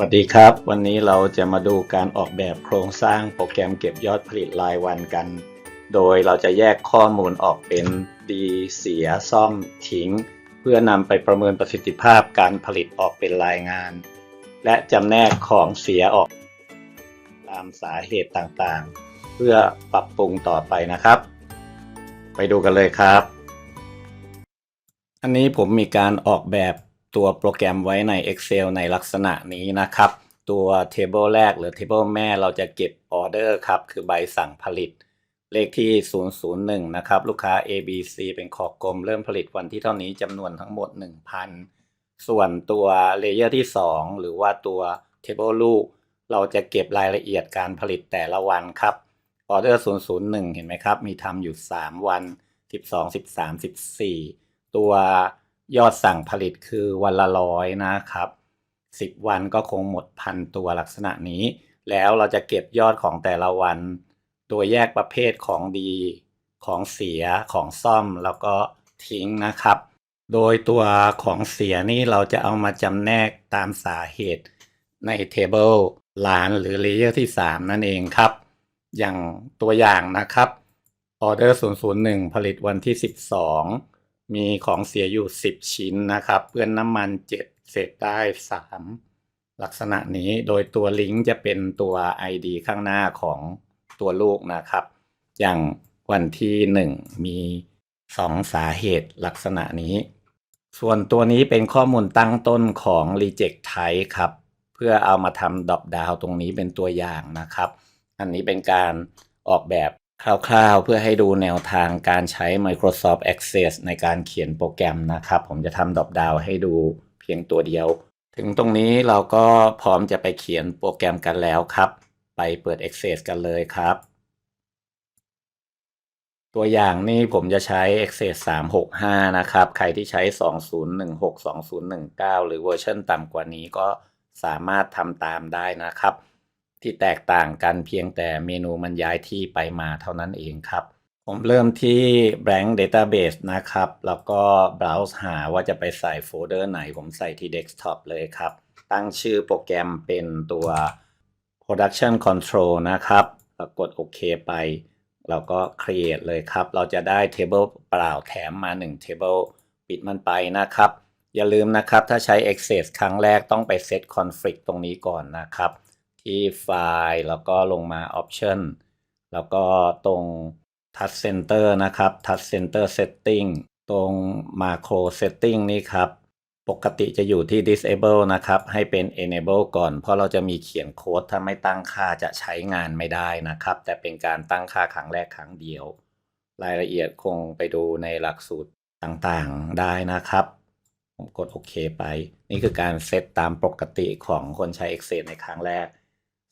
วัสดีครับ วันนี้เราจะมาดูการออกแบบโครงสร้างโปรแกรมเก็บยอดผลิตรายวันกัน โดยเราจะแยกข้อมูลออกเป็นดีเสียซ่อมทิ้ง เพื่อนำไปประเมินประสิทธิภาพการผลิตออกเป็นรายงาน และจำแนกของเสียออก ตามสาเหตุต่างๆ เพื่อปรับปรุงต่อไปนะครับ ไปดูกันเลยครับ อันนี้ผมมีการออกแบบ ตัวโปรแกรมไว้ใน Excel ในลักษณะนี้นะครับ ตัว Table แรกหรือ Table แม่เราจะเก็บออเดอร์ครับ คือใบสั่งผลิต เลขที่ 001 นะครับ ลูกค้า ABC เป็นขอกลมเริ่มผลิตวันที่เท่านี้จำนวนทั้งหมด 1,000 ส่วนตัวเลเยอร์ที่ 2 หรือว่าตัว Table ลูก เราจะเก็บรายละเอียดการผลิตแต่ละวันครับออเดอร์ 001 เห็นไหมครับ มีทำอยู่ 3 วัน 12 13 14 ตัว ยอดสั่งผลิตคือวันละร้อยนะครับ10วันก็คงหมดพันตัวลักษณะนี้ แล้วเราจะเก็บยอดของแต่ละวัน โดยแยกประเภทของดีของเสียของซ่อมแล้วก็ทิ้งนะครับ โดยตัวของเสียนี่เราจะเอามาจำแนกตามสาเหตุในเทเบิลล้านหรือเลเยอร์ที่ 3 นั่นเองครับ อย่างตัวอย่างนะครับออเดอร์001 ผลิตวันที่ 12 มีของเสียอยู่ 10 ชิ้นนะครับเพื่อนน้ำมัน 7 เศษได้ 3 ลักษณะนี้โดยตัวลิงก์จะเป็นตัว ID ข้างหน้าของตัวลูกนะครับ อย่างวันที่ 1 มี 2 สาเหตุลักษณะนี้ ส่วนตัวนี้เป็นข้อมูลตั้งต้นของ Reject Type ครับ เพื่อเอามาทำดรอปดาวตรงนี้เป็นตัวอย่างนะครับ อันนี้เป็นการออกแบบ คร่าวๆ เพื่อให้ดูแนวทางการใช้ Microsoft Access ในการเขียนโปรแกรมนะครับ ผมจะทำดอปดาวให้ดูเพียงตัวเดียว ถึงตรงนี้เราก็พร้อมจะไปเขียนโปรแกรมกันแล้วครับ ไปเปิด Access กันเลยครับ ตัวอย่างนี่ผมจะใช้ Access 365 นะครับ ใครที่ใช้ 2016 2019 หรือเวอร์ชันต่ำกว่านี้ก็สามารถทำตามได้นะครับ ที่แตกต่างกันเพียงแต่เมนูมันย้ายที่ไปมาเท่านั้นเองครับ ผมเริ่มที่ blank database นะครับ แล้วก็ browse หาว่าจะไปใส่โฟลเดอร์ไหน ผมใส่ที่ desktop เลยครับ ตั้งชื่อโปรแกรมเป็นตัว production control นะครับแล้วกดโอเคไป เราก็ create เลยครับ เราจะได้ table เปล่าแถมมา 1 table ปิดมันไปนะครับ อย่าลืมนะครับ ถ้าใช้ Access ครั้งแรกต้องไป set conflict ตรงนี้ก่อนนะครับ ที่ไฟล์แล้วก็ลงมา option แล้วก็ตรง touch center นะครับ touch center setting ตรง macro setting นี่ครับ ปกติจะอยู่ที่ disable นะครับ ให้เป็น enable ก่อน เพราะเราจะมีเขียนโค้ดถ้าไม่ตั้งค่าจะใช้งานไม่ได้นะครับ แต่เป็นการตั้งค่าครั้งแรกครั้งเดียว รายละเอียดคงไปดูในหลักสูตรต่างๆได้นะครับ ผมกดโอเคไป นี่คือการเซตตามปกติของคนใช้ Excel ในครั้งแรก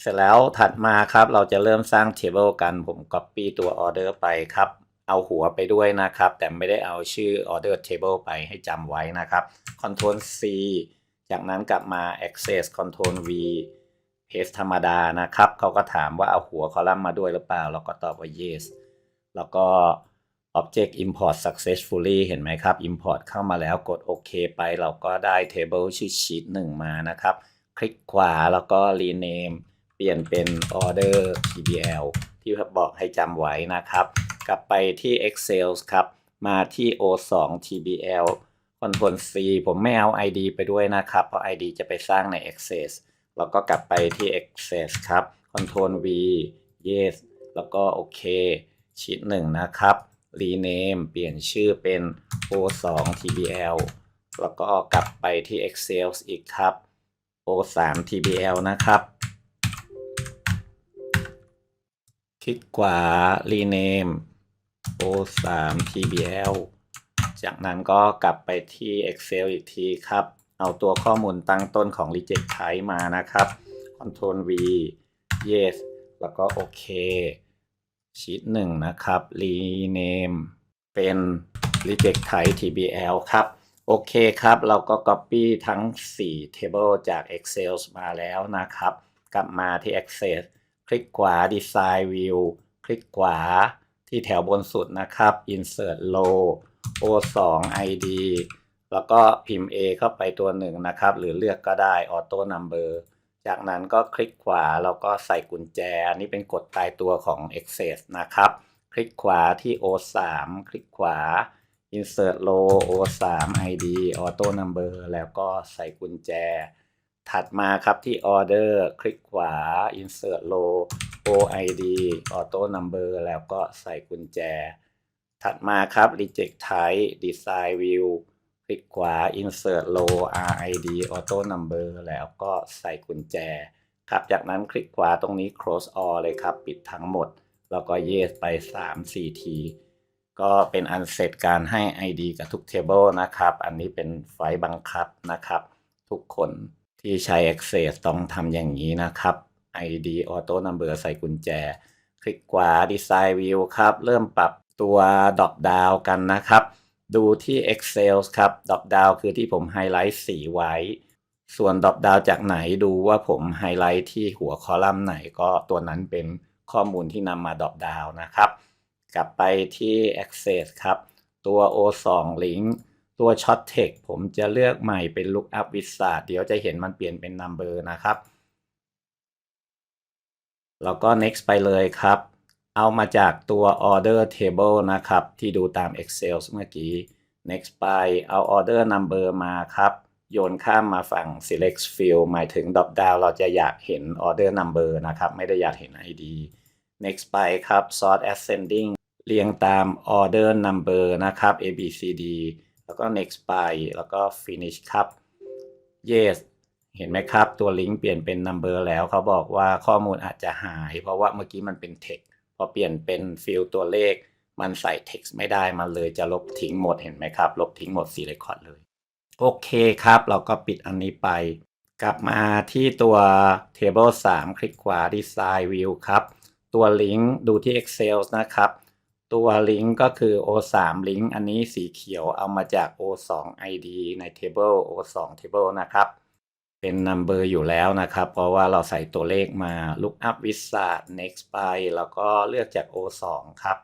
เสร็จแล้วถัดมาครับเราจะเริ่มสร้าง Table กันผม Copy ตัว Order ไปครับ เอาหัวไปด้วยนะครับ แต่ไม่ได้เอาชื่อ Order Table ไปให้จำไว้นะครับ Ctrl C จากนั้นกลับมา Access Ctrl V Paste ธรรมดานะครับ เขาก็ถามว่าเอาหัวคอลัมน์มาด้วยหรือเปล่า เราก็ตอบว่า yes แล้วก็ Object Import Successfully เห็นไหมครับ Import เข้ามาแล้วกดโอเคไป เราก็ได้ Table ชื่อ Sheet 1 มานะครับ คลิกขวาแล้วก็ Rename ลี่ยนเป็น Order TBL ที่บอกให้จำไว้นะครับ กลับไปที่ Excel ครับ มาที่ O2 TBL Ctrl C ผมไม่เอา ID ไปด้วยนะครับ เพราะ ID จะไปสร้างใน Access แล้วก็กลับไปที่ Access ครับ Ctrl V Yes แล้วก็โอเคชีต1นะครับ Rename เปลี่ยนชื่อเป็น O2 TBL แล้วก็กลับไปที่ Excel อีกครับ O3 TBL นะครับ คลิกขวา Rename O3 TBL จากนั้นก็กลับไปที่ Excel อีกทีครับ เอาตัวข้อมูลตั้งต้นของ Reject Type มานะครับ Ctrl V Yes แล้วก็โอเคชีต1นะครับ Rename เป็น Reject Type TBL ครับ โอเคครับ เราก็ Copy ทั้ง 4 Table จาก Excel มาแล้วนะครับ กลับมาที่ Access คลิกขวา Design View คลิกขวาที่แถวบนสุดนะครับ Insert Row O2 ID แล้วก็พิมพ์ A เข้าไปตัวหนึ่งนะครับ หรือเลือกก็ได้ Auto Number จากนั้นก็คลิกขวาแล้วก็ใส่กุญแจ อันนี้เป็นกฎตายตัวของ Access นะครับ คลิกขวาที่ O3 คลิกขวา Insert Row O3 ID Auto Number แล้วก็ใส่กุญแจ ถัดมาครับที่ Order คลิกขวา Insert Row OID Auto Number แล้วก็ใส่กุญแจ ถัดมาครับ Reject Type Design View คลิกขวา Insert Row RID Auto Number แล้วก็ใส่กุญแจ ครับ จากนั้นคลิกขวาตรงนี้ Close All เลยครับ ปิดทั้งหมด แล้วก็ Yes ไป 3-4 ที ก็เป็นอันเสร็จการให้ ID กับทุก Table นะครับ อันนี้เป็นไฟล์บังคับนะครับ ทุกคน ที่ใช้ Access ต้องทำอย่างนี้นะครับ ID Auto Number ใส่กุญแจ คลิกขวา Design View ครับ เริ่มปรับตัว Drop Down กันนะครับ ดูที่ Excel ครับ Drop Down คือที่ผมไฮไลท์สีไว้ ส่วน Drop Down จากไหนดูว่าผมไฮไลท์ที่หัวคอลัมน์ไหนก็ตัวนั้นเป็นข้อมูลที่นำมา Drop Down นะครับ กลับไปที่ Access ครับ ตัว O2 Link ตัว Short Text ผมจะเลือกใหม่เป็น Lookup Wizard เดี๋ยวจะเห็นมันเปลี่ยนเป็น Number นะครับ แล้วก็ next ไปเลยครับ เอามาจากตัว order table นะครับ ที่ดูตาม Excel เมื่อกี้ next ไปเอา order number มาครับ โยนข้ามมาฝั่ง select field หมายถึง drop down เราจะอยากเห็น order number นะครับ ไม่ได้อยากเห็น ID next ไปครับ sort ascending เรียงตาม order number นะครับ A B C D แล้วก็ next ไปแล้วก็ finish ครับ yes เห็นไหมครับ ตัวลิงก์เปลี่ยนเป็น number แล้วเขาบอกว่าข้อมูลอาจจะหาย เพราะว่าเมื่อกี้มันเป็น text พอเปลี่ยนเป็นฟิลตัวเลข มันใส่ text ไม่ได้มันเลยจะลบทิ้งหมดเห็นไหมครับ ลบทิ้งหมด4 record เลย โอเคครับ เราก็ปิดอันนี้ไป กลับมาที่ตัว table 3 คลิกขวา design view ครับ ตัวลิงก์ดูที่ Excel นะครับ ตัวลิงก์ก็คือ O3 ลิงก์อันนี้สีเขียวเอามาจาก O2 ID ใน table O2 table นะครับ เป็น number อยู่แล้วนะครับ เพราะว่าเราใส่ตัวเลขมา look up wizard next ไปแล้วก็เลือกจาก O2 ครับ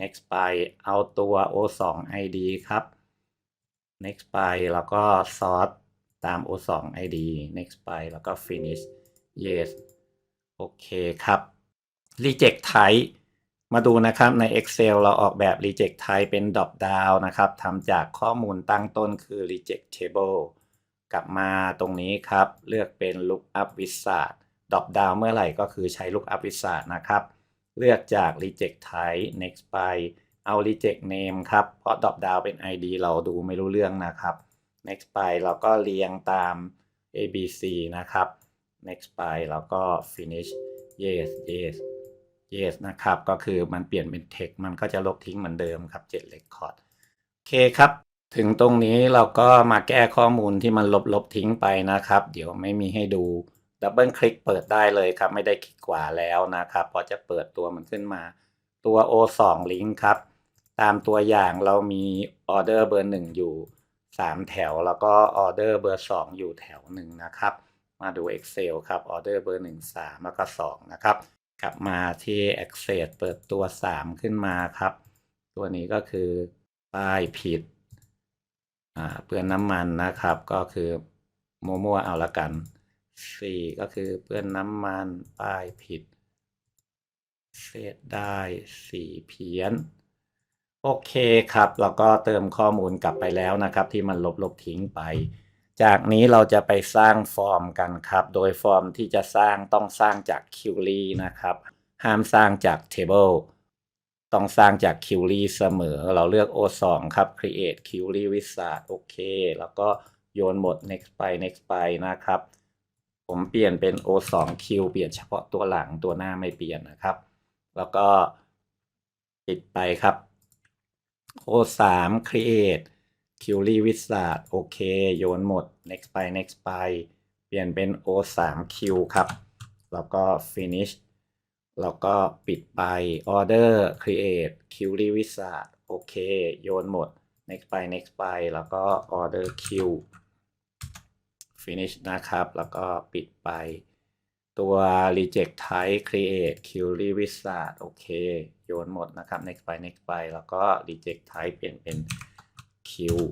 next ไปเอาตัว O2 ID ครับ next ไปแล้วก็ sort ตาม O2 ID next ไปแล้วก็ finish yes โอเคครับ reject type มาดูนะครับใน Excel เราออกแบบ reject type เป็น drop down นะครับทำจากข้อมูลตั้งต้นคือ reject table กลับมาตรงนี้ครับ เลือกเป็น lookup wizard drop down เมื่อไหร่ก็คือใช้ lookup wizard นะครับ เลือกจาก reject type next ไปเอา reject name ครับ เพราะ drop down เป็น ID เราดูไม่รู้เรื่องนะครับ next ไปเราก็เรียงตาม A B C นะครับ next ไปแล้วก็ finish yes yes yes นะครับ ก็คือมันเปลี่ยนเป็น text มันก็จะลบทิ้งเหมือนเดิมครับ7 record โอเคครับ ถึงตรงนี้เราก็มาแก้ข้อมูลที่มันลบลบทิ้งไปนะครับ เดี๋ยวไม่มีให้ดูดับเบิลคลิกเปิดได้เลยครับ ไม่ได้คลิกขวาแล้วนะครับพราะจะเปิดตัวมันขึ้นมา ตัว O2 ลิงก์ครับ ตามตัวอย่างเรามีออเดอร์เบอร์1อยู่ 3 แถว แล้วก็ออเดอร์เบอร์ 2 อยู่แถวหนึ่งนะครับ มาดู Excel ครับออเดอร์เบอร์1 3แล้วก็2นะครับ กลับมาที่ Access เปิดตัว 3 ขึ้นมาครับ ตัวนี้ก็คือป้ายผิดอ่าเปื้อนน้ำมันนะครับ ก็คือมั่วๆเอาละกัน 4 ก็คือเปื้อนน้ำมันป้ายผิด เศษได้สีเพี้ยน โอเคครับเราก็เติมข้อมูลกลับไปแล้วนะครับ ที่มันลบๆทิ้งไป จากนี้เราจะไปสร้างฟอร์มกันครับ โดยฟอร์มที่จะสร้างต้องสร้างจาก Query นะครับ ห้ามสร้างจาก Table ต้องสร้างจาก Query เสมอ เราเลือก O2 ครับ Create Query Wizard โอเค แล้วก็โยนหมด next ไป next ไปนะครับ ผมเปลี่ยนเป็น O2Q เปลี่ยนเฉพาะตัวหลังตัวหน้าไม่เปลี่ยนนะครับ แล้วก็ปิดไปครับ O3 Create คิวรี่วิสซาดโอเค โยนหมด next ไป next ไป เปลี่ยนเป็น O 3 Q ครับ แล้วก็ finish แล้วก็ปิดไป order create query wizard โอเค โยนหมด next ไป next ไป แล้วก็ order q finish นะครับ แล้วก็ปิดไป ตัว reject type create query wizard โอเค โยนหมดนะครับ next ไป next ไป แล้วก็ reject type เปลี่ยนเป็น queue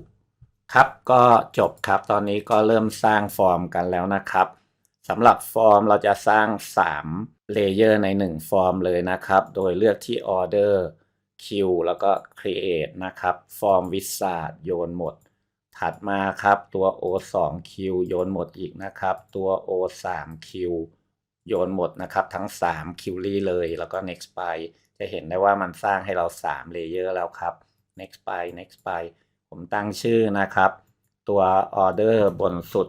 ครับก็จบครับตอนนี้ก็เริ่มสร้างฟอร์มกันแล้วนะครับสำหรับฟอร์มเราจะสร้าง 3 เลเยอร์ใน 1 ฟอร์มเลยนะครับ โดยเลือกที่ Order Q แล้วก็ Create นะครับ ฟอร์ม Wizard โยนหมด ถัดมาครับตัว O2Q โยนหมดอีกนะครับ ตัว O3Q โยนหมดนะครับ ทั้ง 3 q u e r y เลยแล้วก็ next ไปจะเห็นได้ว่ามันสร้างให้เรา 3 เลเยอร์แล้วครับ next ไป next ไป ผมตั้งชื่อนะครับ ตัว order บนสุด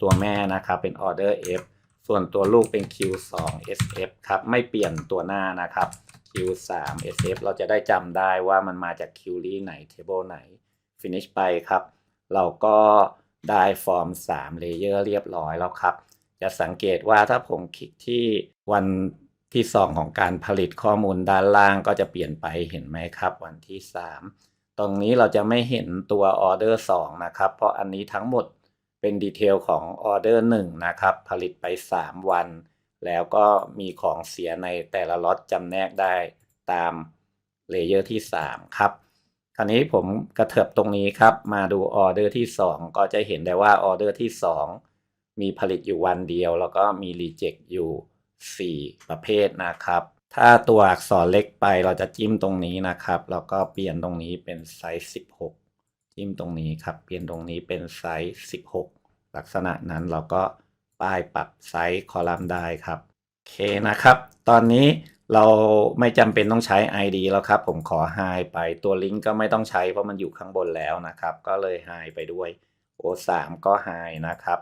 ตัวแม่นะครับเป็น order F ส่วนตัวลูกเป็น Q2 SF ครับไม่เปลี่ยนตัวหน้านะครับ Q3 SF เราจะได้จำได้ว่ามันมาจาก query ไหน table ไหน finish ไปครับ เราก็ได้ฟอร์ม3เลเยอร์เรียบร้อยแล้วครับ จะสังเกตว่าถ้าผมคลิกที่วันที่ 2 ของการผลิตข้อมูลด้านล่างก็จะเปลี่ยนไปเห็นไหมครับ วันที่ 3 ตรงนี้เราจะไม่เห็นตัวออเดอร์2นะครับ เพราะอันนี้ทั้งหมดเป็นดีเทลของออเดอร์1นะครับ ผลิตไป 3 วัน แล้วก็มีของเสียในแต่ละล็อตจำแนกได้ตามเลเยอร์ที่ 3 ครับ คราวนี้ผมกระเถิบตรงนี้ครับ มาดูออเดอร์ที่ 2 ก็จะเห็นได้ว่าออเดอร์ที่ 2 มีผลิตอยู่วันเดียว แล้วก็มีรีเจ็คอยู่ 4 ประเภทนะครับ ถ้าตัวอักษรเล็กไปเราจะจิ้มตรงนี้นะครับ แล้วก็เปลี่ยนตรงนี้เป็นไซส์ 16 จิ้มตรงนี้ครับ เปลี่ยนตรงนี้เป็นไซส์ 16 ลักษณะนั้นเราก็ป้ายปรับไซส์คอลัมน์ได้ครับโอเคนะครับ ตอนนี้เราไม่จำเป็นต้องใช้ ID แล้วครับ ผมขอ hide ไปตัวลิงก์ก็ไม่ต้องใช้เพราะมันอยู่ข้างบนแล้วนะครับ ก็เลย hide ไปด้วย O3 ก็ hide นะครับ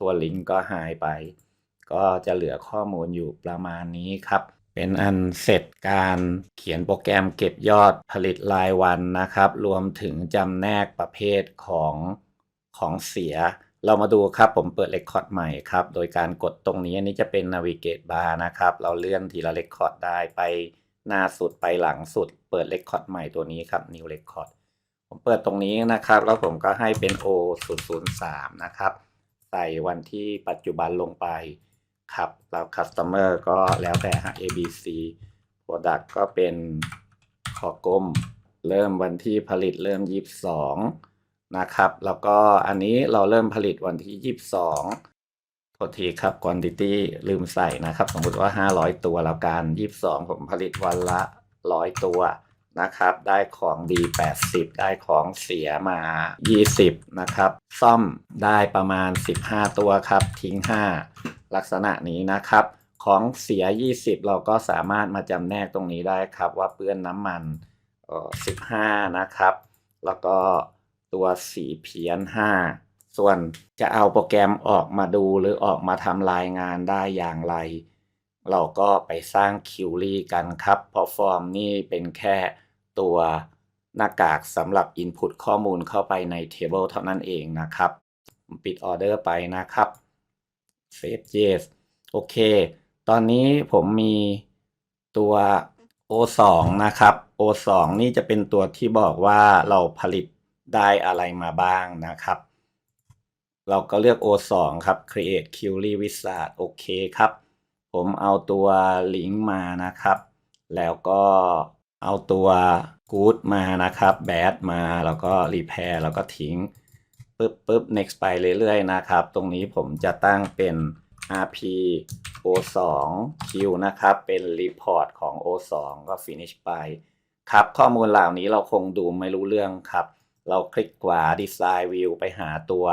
ตัวลิงก์ก็ hide ไป ก็จะเหลือข้อมูลอยู่ประมาณนี้ครับ เป็นอันเสร็จการเขียนโปรแกรมเก็บยอดผลิตรายวันนะครับ รวมถึงจำแนกประเภทของของเสีย เรามาดูครับผมเปิดเรคคอร์ดใหม่ครับ โดยการกดตรงนี้อันนี้จะเป็น navigate bar นะครับ เราเลื่อนทีละเรคคอร์ดได้ไปหน้าสุดไปหลังสุด เปิดเรคคอร์ดใหม่ตัวนี้ครับ new record ผมเปิดตรงนี้นะครับ แล้วผมก็ให้เป็น O 0 0 3 นะครับ ใส่วันที่ปัจจุบันลงไป ครับแล้ว customer ก็แล้วแต่ฮะ ABC product ก็เป็นขอกลมเริ่มวันที่ผลิตเริ่ม 22 นะครับ แล้วก็อันนี้เราเริ่มผลิตวันที่ 22โทษทีครับ quantity ลืมใส่นะครับ สมมติว่า 500 ตัวแล้วกัน 22 ผมผลิตวันละ 100 ตัวนะครับ ได้ของดี 80 ได้ของเสียมา 20 นะครับ ซ่อมได้ประมาณ 15 ตัวครับ ทิ้ง 5 ลักษณะนี้นะครับ ของเสีย 20 เราก็สามารถมาจำแนกตรงนี้ได้ครับ ว่าเปื้อนน้ำมัน15 นะครับ แล้วก็ตัวสีเพี้ยน 5 ส่วนจะเอาโปรแกรมออกมาดูหรือออกมาทำรายงานได้อย่างไร เราก็ไปสร้างคิวรี่กันครับ เพราะฟอร์มนี่เป็นแค่ตัวหน้ากากสำหรับ Input ข้อมูลเข้าไปใน Table เท่านั้นเองนะครับ ปิดออเดอร์ไปนะครับ Save Yes โอเค ตอนนี้ผมมีตัว O2 นะครับ O2 นี่จะเป็นตัวที่บอกว่าเราผลิตได้อะไรมาบ้างนะครับ เราก็เลือก O2 ครับ Create Query Wizard โอเคครับ ผมเอาตัวลิงก์มานะครับ แล้วก็เอาตัว good มานะครับ bad มา แล้วก็ repair แล้วก็ทิ้ง ปึ๊บปึ๊บ next ไปเรื่อยๆนะครับ ตรงนี้ผมจะตั้งเป็น rp o2 q นะครับ เป็น report ของ o2 ก็ finish ไป ครับ ข้อมูลเหล่านี้เราคงดูไม่รู้เรื่องครับ เราคลิกขวา design view ไปหาตัว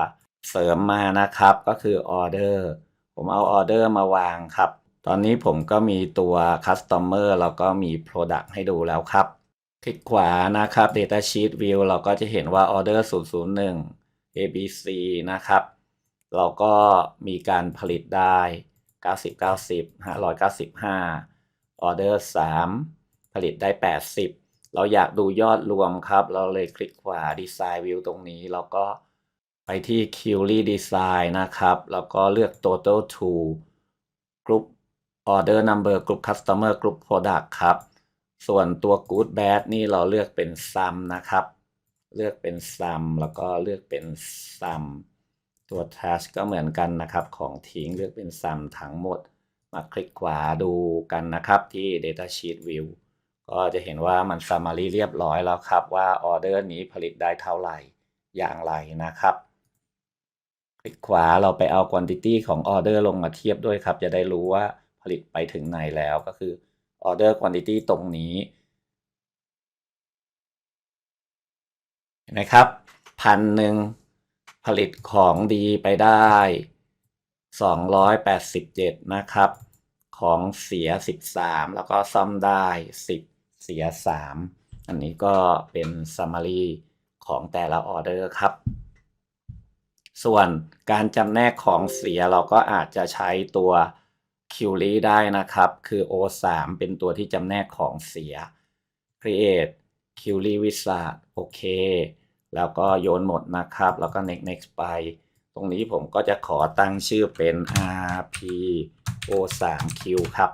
เสริมมานะครับ ก็คือ order ผมเอา order มาวางครับ ตอนนี้ผมก็มีตัว customer แล้วก็มี product ให้ดูแล้วครับ คลิกขวานะครับ data sheet view เราก็จะเห็นว่า order 001 abc นะครับ เราก็มีการผลิตได้ 90 90 595 order 3ผลิตได้ 80 เราอยากดูยอดรวมครับ เราเลยคลิกขวา design view ตรงนี้แล้วก็ไปที่ query design นะครับ แล้วก็เลือก total to group order number group customer group product ครับ ส่วนตัว good bad นี่เราเลือกเป็น sum นะครับ เลือกเป็น sum แล้วก็เลือกเป็น sum ตัว trash ก็เหมือนกันนะครับ ของทิ้งเลือกเป็น sum ทั้งหมด มาคลิกขวาดูกันนะครับที่ data sheet view ก็จะเห็นว่ามัน summary เรียบร้อยแล้วครับ ว่าออเดอร์นี้ผลิตได้เท่าไหร่อย่างไรนะครับ คลิกขวาเราไปเอา quantity ของออเดอร์ลงมาเทียบด้วยครับ จะได้รู้ว่าผลิตไปถึงไหนแล้วก็คือออเดอร์ quantity ตรงนี้ นไหมครับพันหนึ่งผลิตของดีไปได้ 287 นะครับ ของเสีย 13 แล้วก็ซ่อมได้ 10 เสีย 3 อันนี้ก็เป็น summary ของแต่ละออเดอร์ครับ ส่วนการจำแนกของเสียเราก็อาจจะใช้ตัว q l y ได้นะครับ คือ O3 เป็นตัวที่จำแนกของเสีย create q l y wizard โอเค แล้วก็โยนหมดนะครับ แล้วก็ next next ไป ตรงนี้ผมก็จะขอตั้งชื่อเป็น rp o3q ครับ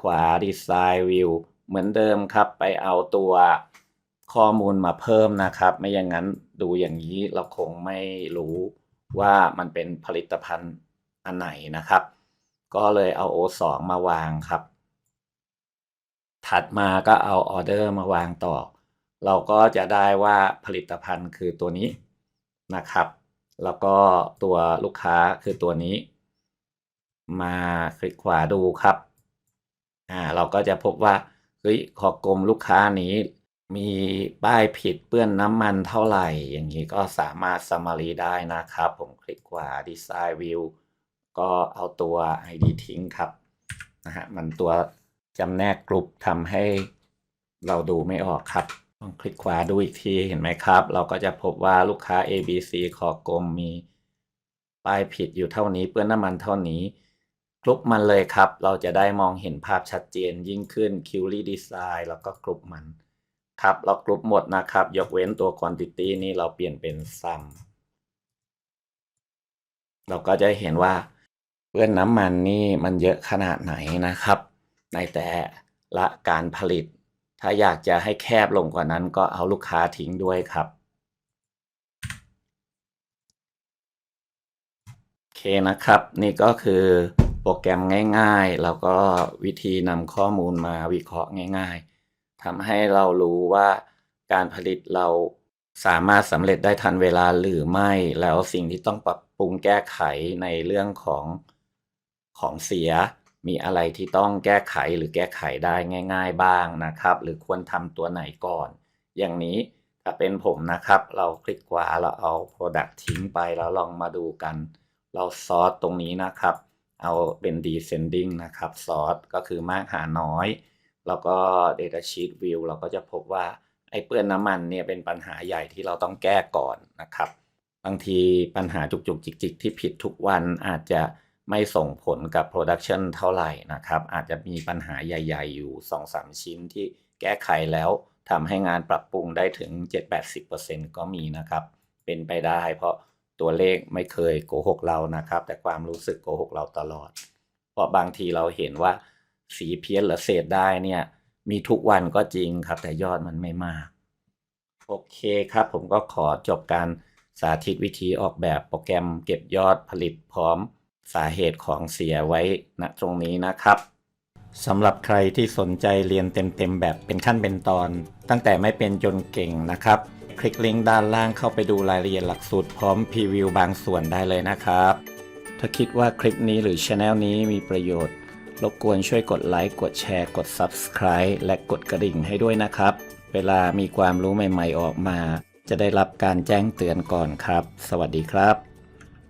ขวา design view เหมือนเดิมครับ ไปเอาตัวข้อมูลมาเพิ่มนะครับ ไม่อย่างนั้นดูอย่างนี้เราคงไม่รู้ว่ามันเป็นผลิตภัณฑ์อันไหนนะครับ ก็เลยเอา O2 มาวางครับ ถัดมาก็เอาออเดอร์มาวางต่อ เราก็จะได้ว่าผลิตภัณฑ์คือตัวนี้นะครับ แล้วก็ตัวลูกค้าคือตัวนี้ มาคลิกขวาดูครับอ่าเราก็จะพบว่าเฮ้ยขอกรมลูกค้านี้มีป้ายผิดเปื้อนน้ำมันเท่าไหร่ อย่างนี้ก็สามารถ summary ได้นะครับ ผมคลิกขวา design view ก็เอาตัว ID ทิ้งครับนะฮะมันตัวจำแนกกลุ่มทำให้เราดูไม่ออกครับ ลองคลิกขวาดูอีกทีเห็นไหมครับ เราก็จะพบว่าลูกค้า ABC ขอกรมมีป้ายผิดอยู่เท่านี้เปื้อนน้ำมันเท่านี้กลุ่มมันเลยครับ เราจะได้มองเห็นภาพชัดเจนยิ่งขึ้น q u e r y design แล้วก็กลุ่มมัน ครับ เรากลุ่มหมดนะครับ ยกเว้นตัว quantity นี่เราเปลี่ยนเป็น sum เราก็จะเห็นว่าเปื้อนน้ำมันนี่มันเยอะขนาดไหนนะครับ ในแต่ละการผลิต ถ้าอยากจะให้แคบลงกว่านั้นก็เอาลูกค้าทิ้งด้วยครับโอเคนะครับ นี่ก็คือโปรแกรมง่าย ๆ แล้วก็วิธีนำข้อมูลมาวิเคราะห์ง่าย ๆทำให้เรารู้ว่าการผลิตเราสามารถสำเร็จได้ทันเวลาหรือไม่ แล้วสิ่งที่ต้องปรับปรุงแก้ไขในเรื่องของของเสีย มีอะไรที่ต้องแก้ไขหรือแก้ไขได้ง่าย ๆ บ้างนะครับ หรือควรทำตัวไหนก่อน อย่างนี้ถ้าเป็นผมนะครับ เราคลิกขวาเราเอา Product ทิ้งไปแล้วลองมาดูกัน เราซอสตรงนี้นะครับ เอาเป็น descending นะครับซอสก็คือมากหาน้อย แล้วก็ data sheet view เราก็จะพบว่าไอ้เปื้อนน้ำมันเนี่ยเป็นปัญหาใหญ่ที่เราต้องแก้ก่อนนะครับ บางทีปัญหาจุกจุกจิกจิกที่ผิดทุกวันอาจจะ ไม่ส่งผลกับ production เท่าไหร่นะครับ อาจจะมีปัญหาใหญ่ ๆ อยู่ 2-3 ชิ้นที่แก้ไขแล้วทำให้งานปรับปรุงได้ถึง 7-80%ก็มีนะครับ เป็นไปได้เพราะตัวเลขไม่เคยโกหกเรานะครับ แต่ความรู้สึกโกหกเราตลอด เพราะบางทีเราเห็นว่าสีเพี้ยนหรือเศษได้เนี่ยมีทุกวันก็จริงครับ แต่ยอดมันไม่มาก โอเคครับ ผมก็ขอจบการสาธิตวิธีออกแบบโปรแกรมเก็บยอดผลิตพร้อม สาเหตุของเสียไว้ณตรงนี้นะครับสำหรับใครที่สนใจเรียนเต็มๆแบบเป็นขั้นเป็นตอน ตั้งแต่ไม่เป็นจนเก่งนะครับ คลิกลิงก์ด้านล่างเข้าไปดูรายละเอียดหลักสูตรพร้อมพรีวิวบางส่วนได้เลยนะครับ ถ้าคิดว่าคลิปนี้หรือช anel นี้มีประโยชน์ รบกวนช่วยกดไลค์กดแชร์กด Subscribe และกดกระดิ่งให้ด้วยนะครับ เวลามีความรู้ใหม่ๆออกมา จะได้รับการแจ้งเตือนก่อนครับ สวัสดีครับ